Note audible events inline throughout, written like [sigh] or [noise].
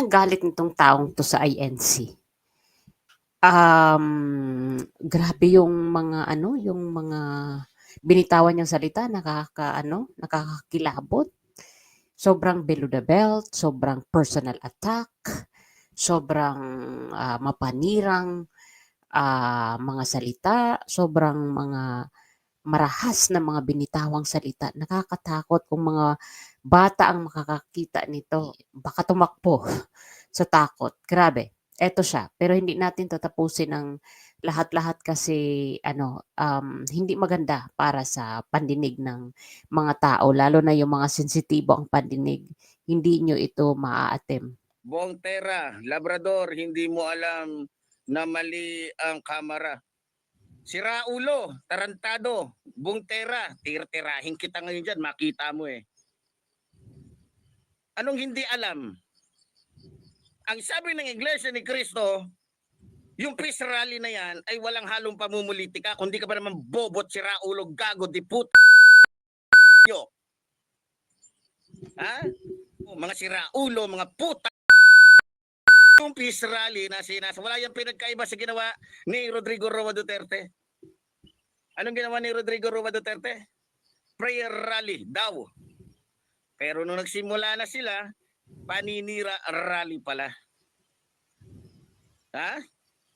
laki ng galit nitong taong 'to sa INC. Um, grabe yung mga ano, yung mga binitawan niyang salita nakakaano, nakakakilabot. Sobrang below the belt, sobrang personal attack, sobrang, ah, mapanirang, ah, mga salita, sobrang mga marahas na mga binitawang salita. Nakakatakot kung mga bata ang makakakita nito, baka tumakbo [laughs] sa takot. Grabe, eto siya. Pero hindi natin tatapusin ang lahat-lahat kasi ano, um, hindi maganda para sa pandinig ng mga tao, lalo na yung mga sensitibo ang pandinig. Hindi nyo ito maaatim. Buong Tera, Labrador, hindi mo alam na mali ang kamera. Sira ulo, tarantado, buong Tera, tir-tirahin kita ngayon dyan, makita mo eh. Anong hindi alam? Ang sabi ng Iglesia ni Cristo, yung peace rally na yan ay walang halong pamumulitika, kundi ka ba naman bobot, sira ulo, gago, di put yo. Ha? Mga sira ulo, mga puta yung peace rally na sinas wala yung pinagkaiba sa ginawa ni Rodrigo Roa Duterte. Anong ginawa ni Rodrigo Roa Duterte? Prayer rally daw. Pero nung nagsimula na sila, paninira rally pala. Ha?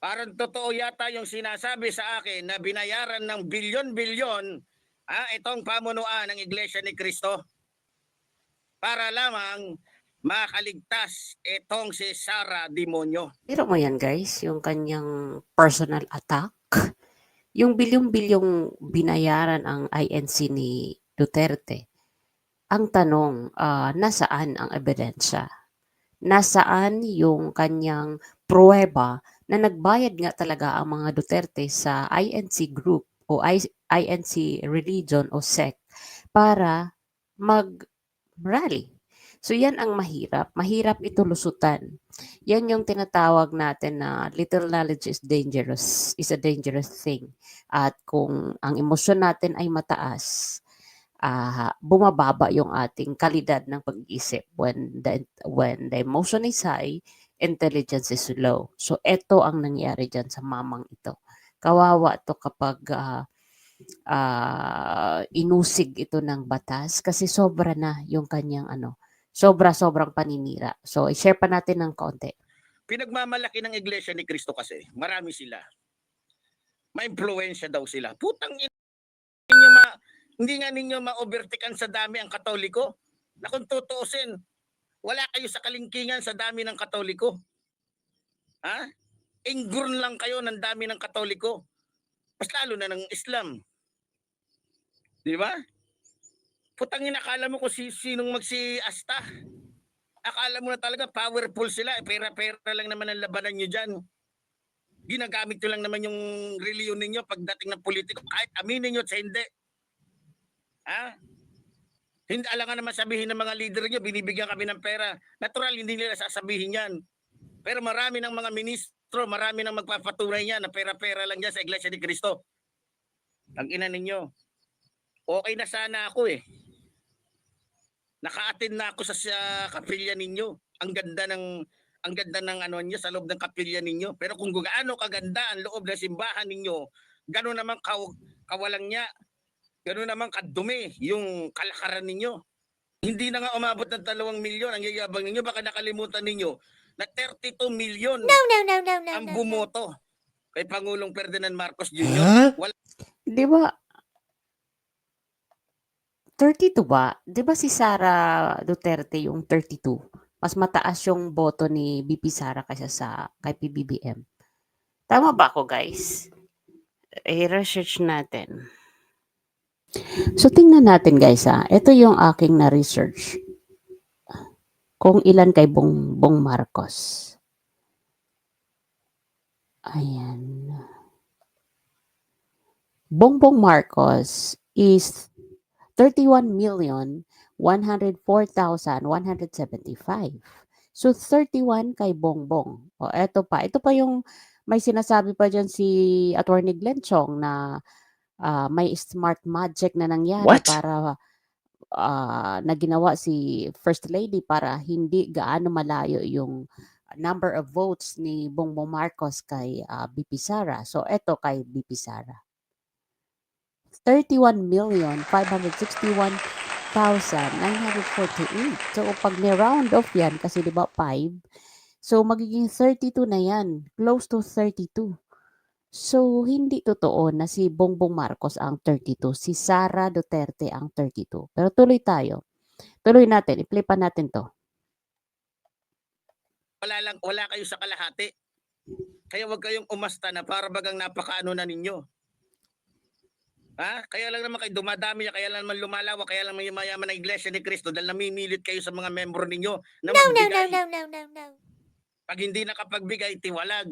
Parang totoo yata yung sinasabi sa akin na binayaran ng bilyon-bilyon ah, itong pamunuan ng Iglesia ni Cristo para lamang makaligtas itong si Sara Demonyo. Pero mo yan guys, yung kanyang personal attack, yung bilyong-bilyong binayaran ang INC ni Duterte. Ang tanong, ah, nasaan ang ebidensya? Nasaan yung kanyang pruweba na nagbayad nga talaga ang mga Duterte sa INC group o INC religion o sect para mag-rally. So yan ang mahirap. Mahirap ito lusutan. Yan yung tinatawag natin na little knowledge is dangerous, is a dangerous thing. At kung ang emosyon natin ay mataas, ah, bumababa yung ating kalidad ng pag-iisip. When the, when the emotion is high, intelligence is low. So eto ang nangyari dyan sa mamang ito. Kawawa to kapag ah, ah, inusig ito ng batas kasi sobra na yung kanyang ano, sobra-sobrang paninira. So, i-share pa natin ng konti. Pinagmamalaki ng Iglesia ni Cristo kasi, marami sila. Ma-impluensya daw sila. Putang ina ninyo ma hindi nga ninyo ma-overtaken sa dami ang Katoliko. Na kung tutuusin, wala kayo sa kalingkingan sa dami ng Katoliko. Ha? Ingurn lang kayo ng dami ng Katoliko. Mas lalo na ng Islam. Di ba? Putang ina, akala mo kung si, sinong magsi-asta. Akala mo na talaga powerful sila. Eh, Pera-pera lang naman ang labanan nyo dyan. Ginagamit nyo lang naman yung reliyon ninyo pagdating ng politiko. Kahit aminin nyo sa hindi. Ha? Hindi alangan naman sabihin ng mga leader nyo, binibigyan kami ng pera. Natural, hindi nila sasabihin yan. Pero marami ng mga ministro, marami ng magpapatunay niya na pera-pera lang dyan sa Iglesia ni Cristo. Ang ina ninyo. Okay na sana ako eh. Naka-attend na ako sa, sa kapilya ninyo. Ang ganda ng ang ganda ng ano niyo sa loob ng kapilya ninyo. Pero kung gaano kaganda ang loob ng simbahan ninyo, gano'n naman kaw, kawalang niya, gano'n naman kadumi yung kalakaran ninyo. Hindi na nga umabot ng 2 milyon ang yayabang ninyo. Baka nakalimutan ninyo na 32 milyon No, no, no, no, no, ang no, no. bumoto kay Pangulong Ferdinand Marcos Jr. Wala Di ba? 32 ba? Di ba si Sara Duterte yung 32? Mas mataas yung boto ni BP Sara kaysa sa kay PBBM. Tama ba ako, guys? I-research natin. So, tingnan natin, guys, ha. Ito yung aking na-research. Kung ilan kay Bongbong Marcos. Ayan. Bongbong Marcos is 31,104,175. So 31 kay Bongbong. O eto pa, ito pa yung may sinasabi pa diyan si Attorney Glenn Chong na ah, may smart magic na nangyari What? para ah, na ginawa si First Lady para hindi gaano malayo yung number of votes ni Bongbong Marcos kay ah, BP Sara. So eto kay BP Sara. 31,561,948. So pag ni-round off yan, kasi di ba 5, so magiging 32 na yan. Close to 32. So, hindi totoo na si Bongbong Marcos ang 32, si Sara Duterte ang 32. Pero tuloy tayo. Tuloy natin, i-flipan natin to. wala lang wala kayo sa kalahati. Kaya wag kayong umasta na para bagang napakaano na ninyo. Ha? Kaya lang naman kayo dumadami, kaya lang naman lumalawak, kaya lang may mayaman ng Iglesia ni Cristo dahil namimilit kayo sa mga membro ninyo na No, no, no, magbigay. no, no, no, no. Pag hindi nakapagbigay, tiwalag.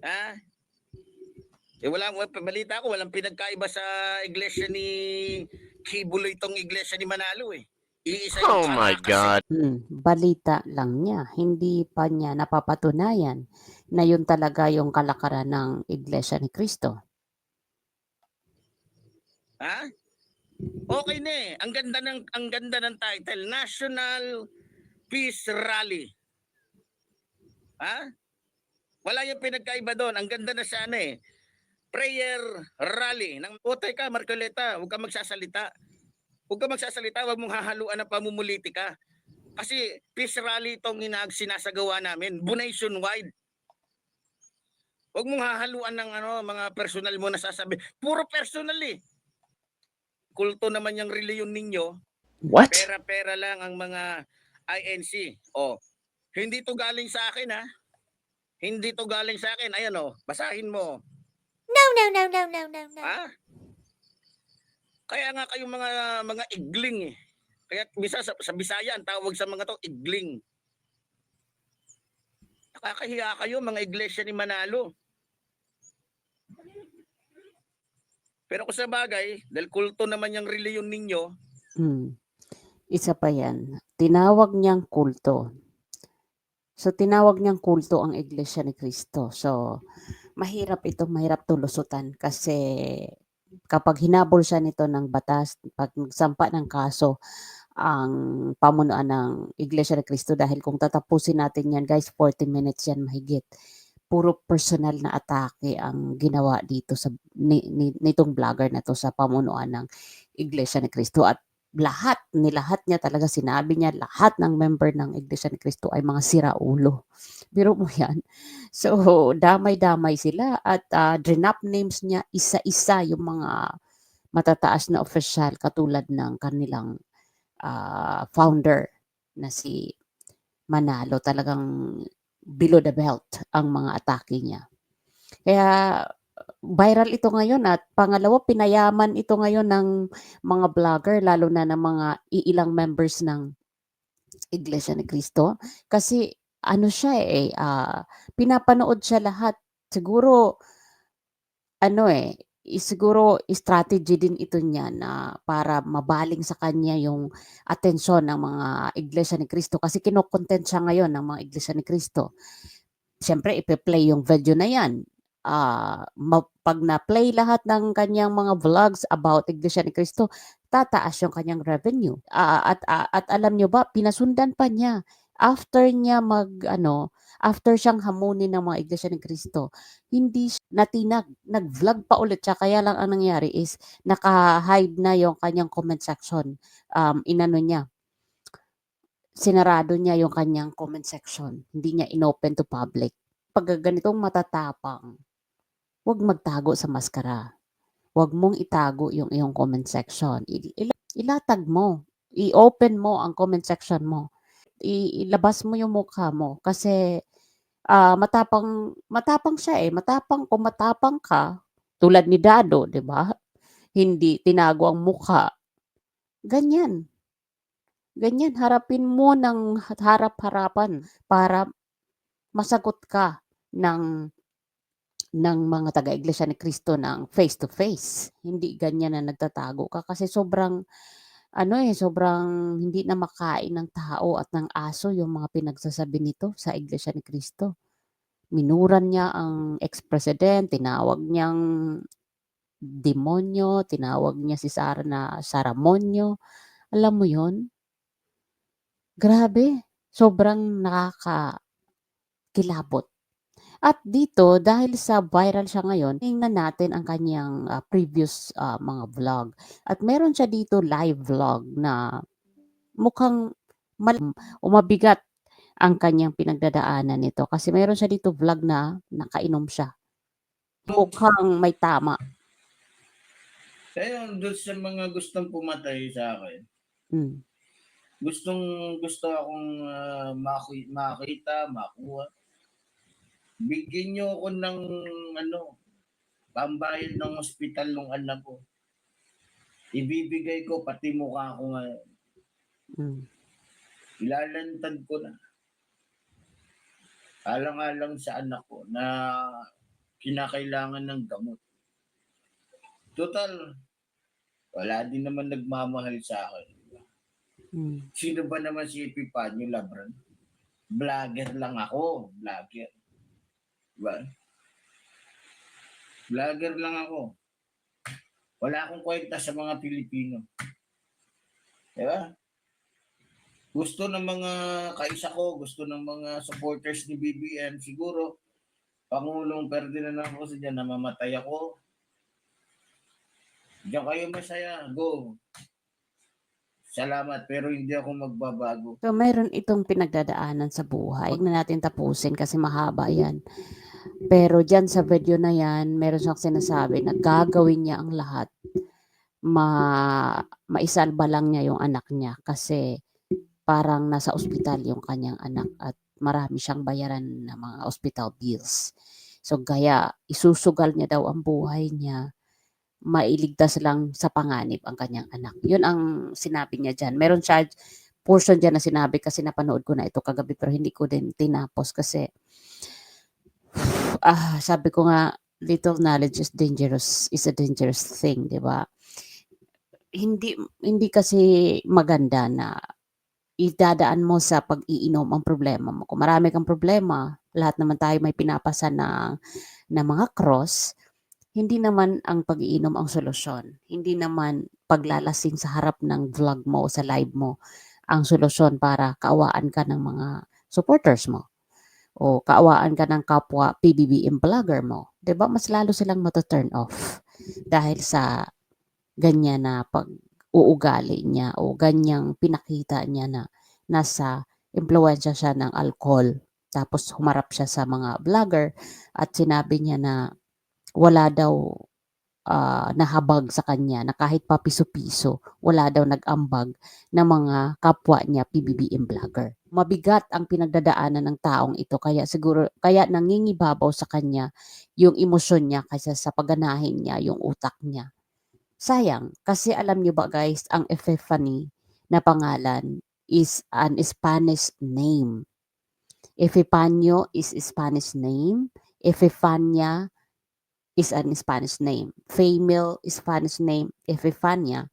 Ha? Eh wala wala- balita ko, walang pinagkaiba sa iglesia ni Kibulo itong iglesia ni Manalo eh. Iisa Oh my Caracas, eh. God. Hmm, balita lang niya. Hindi pa niya napapatunayan na yun talaga yung kalakaran ng Iglesia ni Cristo. Ha? Okay na eh. Ang ganda ng ang ganda ng title, National Peace Rally. Ha? Wala yung pinagkaiba doon. Ang ganda na sana eh. Prayer rally. Nang utay ka, Marcoleta, huwag ka magsasalita. Huwag ka magsasalita, huwag mong hahaluan ng pamumulitika. Kasi peace rally itong inag sinasagawa namin, nationwide. Huwag mong hahaluan ng ano, mga personal mo na sasabi. Puro personal eh kulto naman yung reliyon ninyo, What? pera-pera lang ang mga INC. Oh, hindi to galing sa akin ha. Hindi to galing sa akin. Ayan oh, basahin mo. No, no, no, no, no, no, no. Ha? Kaya nga kayong mga mga igling eh. Kaya bisa sa, sa Bisaya ang tawag sa mga to igling. Nakakahiya kayo mga iglesia ni Manalo. Pero kung sa bagay, dahil kulto naman yung reliyon ninyo, Hmm. Isa pa yan. Tinawag niyang kulto. So, tinawag niyang kulto ang Iglesia ni Cristo. So, mahirap ito, mahirap tulusutan kasi kapag hinabol siya nito ng batas, pag nagsampa ng kaso, ang pamunuan ng Iglesia ni Cristo dahil kung tatapusin natin yan guys, 40 minutes yan mahigit. Puro personal na atake ang ginawa dito sa ni, ni- nitong vlogger na to sa pamunuan ng Iglesia ni Cristo at lahat, nilahat niya talaga sinabi niya, lahat ng member ng Iglesia ni Cristo ay mga siraulo. [laughs] Biro mo yan. So, damay-damay sila at uh, drenap names niya isa-isa yung mga matataas na official katulad ng kanilang ah, founder na si Manalo. Talagang below the belt ang mga atake niya. Kaya viral ito ngayon at pangalawa pinayaman ito ngayon ng mga vlogger lalo na ng mga iilang members ng Iglesia ni Cristo kasi ano siya eh ah, pinapanood siya lahat siguro ano eh siguro strategy din ito niya na para mabaling sa kanya yung atensyon ng mga Iglesia ni Cristo kasi kinokontent siya ngayon ng mga Iglesia ni Cristo. Siyempre ipe-play yung video na yan ma- pag na-play lahat ng kanyang mga vlogs about Iglesia ni Cristo, tataas yung kanyang revenue. Ah, at, ah, at alam nyo ba, pinasundan pa niya after niya mag, ano, after siyang hamunin ng mga Iglesia ni Cristo, hindi natinag, nag-vlog pa ulit siya. Kaya lang ang nangyari is, naka-hide na yung kanyang comment section. Um, inano niya, sinarado niya yung kanyang comment section. Hindi niya inopen to public. Pag ganitong matatapang, huwag magtago sa maskara. Huwag mong itago yung iyong comment section. Il- ila- ilatag mo. I-open mo ang comment section mo. Ilabas mo yung mukha mo. Kasi ah, matapang, matapang siya eh. Matapang, kung matapang ka, tulad ni Dado, di ba? Hindi tinago ang mukha. Ganyan. Ganyan, harapin mo ng harap-harapan para masagot ka ng ng mga taga-iglesia ni Cristo ng face to face. Hindi ganyan na nagtatago ka kasi sobrang ano eh, sobrang hindi na makain ng tao at ng aso yung mga pinagsasabi nito sa iglesia ni Cristo. Minuran niya ang ex-president, tinawag niyang demonyo, tinawag niya si Sarah na Saramonyo. Alam mo yon? Grabe, sobrang nakakakilabot. At dito, dahil sa viral siya ngayon, tingnan natin ang kanyang ah, previous ah, mga vlog. At meron siya dito live vlog na mukhang mal- umabigat ang kanyang pinagdadaanan nito. Kasi meron siya dito vlog na nakainom siya. Mukhang may tama. Kaya doon sa mga gustong pumatay sa akin, Mm. gustong gusto akong maki- makita, makuha. Bigyan niyo ako ng ano, pambayad ng ospital ng anak ko. Ibibigay ko pati mukha ko ngayon. Mm. Ilalantad ko na. Alang-alang sa anak ko na kinakailangan ng gamot. Total, wala din naman nagmamahal sa akin. Mm. Sino ba naman si Epipanyo Labran? Vlogger lang ako. Vlogger. Diba? Vlogger lang ako. Wala akong kwenta sa mga Pilipino. Diba? Gusto ng mga kaisa ko, gusto ng mga supporters ni BBM, siguro, Pangulong Ferdinand Marcos dyan, namamatay ako. Diyan kayo masaya. Go. Salamat, pero hindi ako magbabago. So, mayroon itong pinagdadaanan sa buhay. Huwag na natin tapusin kasi mahaba yan. Pero dyan sa video na yan, meron siyang sinasabi na gagawin niya ang lahat. Ma maisalba lang niya yung anak niya kasi parang nasa ospital yung kanyang anak at marami siyang bayaran na mga hospital bills. So, gaya, isusugal niya daw ang buhay niya mailigtas lang sa panganib ang kanyang anak. Yun ang sinabi niya dyan. Meron siya portion dyan na sinabi kasi napanood ko na ito kagabi pero hindi ko din tinapos kasi ah, sabi ko nga little knowledge is dangerous is a dangerous thing, 'di ba? Hindi hindi kasi maganda na idadaan mo sa pag-iinom ang problema mo. Kung marami kang problema, lahat naman tayo may pinapasa ng, ng mga cross, hindi naman ang pag-iinom ang solusyon. Hindi naman paglalasing sa harap ng vlog mo o sa live mo ang solusyon para kaawaan ka ng mga supporters mo o kaawaan ka ng kapwa PBBM vlogger mo. 'Di ba Mas lalo silang mato-turn off dahil sa ganyan na pag uugali niya o ganyang pinakita niya na nasa impluensya siya ng alcohol. Tapos humarap siya sa mga vlogger at sinabi niya na wala daw ah, nahabag sa kanya na kahit pa piso-piso, wala daw nag-ambag ng mga kapwa niya PBBM vlogger. Mabigat ang pinagdadaanan ng taong ito kaya siguro kaya nangingibabaw sa kanya yung emosyon niya kaysa sa pagganahin niya yung utak niya. Sayang kasi alam niyo ba guys, ang Epiphany na pangalan is an Spanish name. Epifanio is Spanish name. Epifania is an Spanish name. Female Spanish name, Epifania.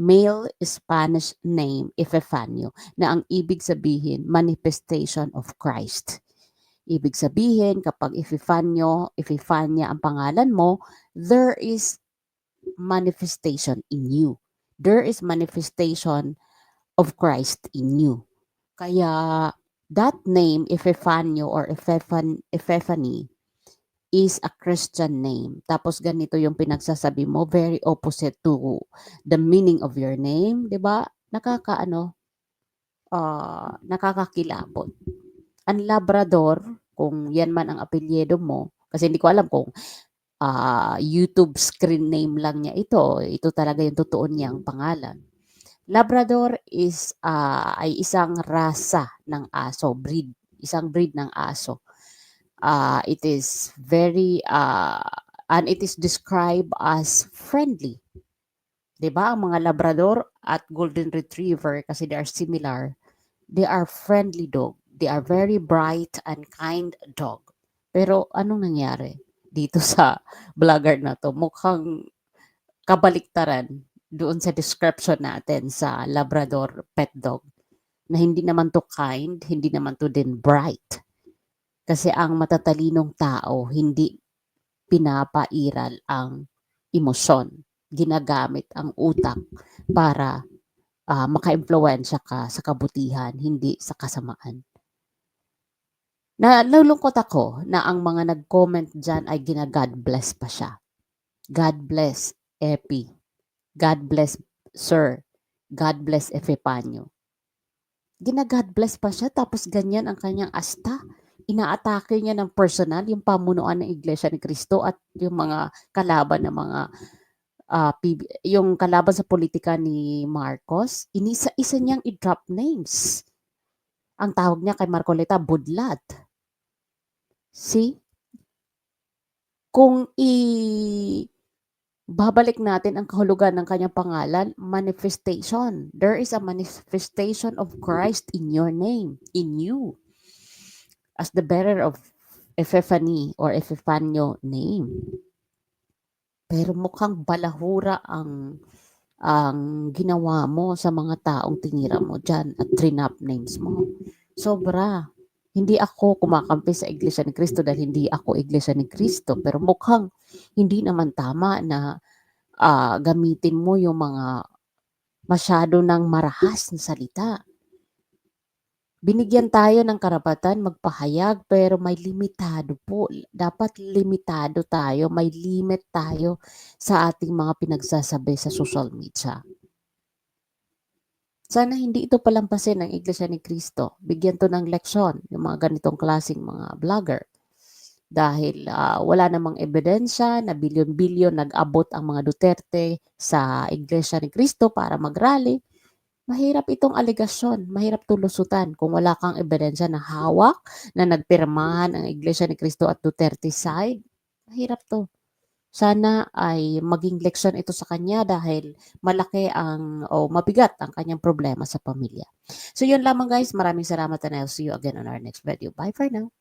Male Spanish name, Epifanio, na ang ibig sabihin, manifestation of Christ. Ibig sabihin, kapag Epifanio, Epifania ang pangalan mo, there is manifestation in you. There is manifestation of Christ in you. Kaya that name, Epifanio or Epiphan, Epiphany, is a Christian name. Tapos ganito yung pinagsasabi mo, very opposite to the meaning of your name, 'di ba? Nakakaano ah nakakakilabot. Ang Labrador, kung yan man ang apelyido mo, kasi hindi ko alam kung ah, YouTube screen name lang niya ito, ito talaga yung totoo niyang pangalan. Labrador is ah, ay isang rasa ng aso, breed, isang breed ng aso uh, it is very uh, and it is described as friendly. 'Di ba? Ang mga labrador at golden retriever kasi they are similar. They are friendly dog. They are very bright and kind dog. Pero anong nangyari dito [laughs] sa vlogger na to? Mukhang kabaliktaran doon sa description natin sa labrador pet dog na hindi naman to kind, hindi naman to din bright. Kasi ang matatalinong tao, hindi pinapairal ang emosyon. Ginagamit ang utak para ah, maka-impluwensya ka sa kabutihan, hindi sa kasamaan. Nalulungkot ako na ang mga nag-comment dyan ay gina-God bless pa siya. God bless, Epi. God bless, Sir. God bless, Epipanyo. Gina-God bless pa siya tapos ganyan ang kanyang asta. Inaatake niya ng personal yung pamunuan ng Iglesia ni Cristo at yung mga kalaban ng mga ah, PB yung kalaban sa politika ni Marcos, inisa-isa niyang i-drop names. Ang tawag niya kay Marcoleta, budlat. See? Kung i babalik natin ang kahulugan ng kanyang pangalan, manifestation. There is a manifestation of Christ in your name, in you. As the bearer of Epiphany or Epifanio name. Pero mukhang balahura ang ang ginawa mo sa mga taong tinira mo dyan at trinap names mo. Sobra. Hindi ako kumakampi sa Iglesia ni Cristo dahil hindi ako Iglesia ni Cristo. Pero mukhang hindi naman tama na ah, gamitin mo yung mga masyado ng marahas na salita. Binigyan tayo ng karapatan magpahayag pero may limitado po. Dapat limitado tayo, may limit tayo sa ating mga pinagsasabi sa social media. Sana hindi ito palampasin ng Iglesia ni Cristo. Bigyan to ng leksyon yung mga ganitong klaseng mga vlogger. Dahil ah, wala namang ebidensya na bilyon-bilyon nag-abot ang mga Duterte sa Iglesia ni Cristo para mag-rally. Mahirap itong alegasyon, mahirap tulusutan kung wala kang ebidensya na hawak na nagpirmahan ang Iglesia ni Cristo at Duterte side. Mahirap to. Sana ay maging leksyon ito sa kanya dahil malaki ang o mabigat ang kanyang problema sa pamilya. So yun lamang guys, maraming salamat and I'll see you again on our next video. Bye for now.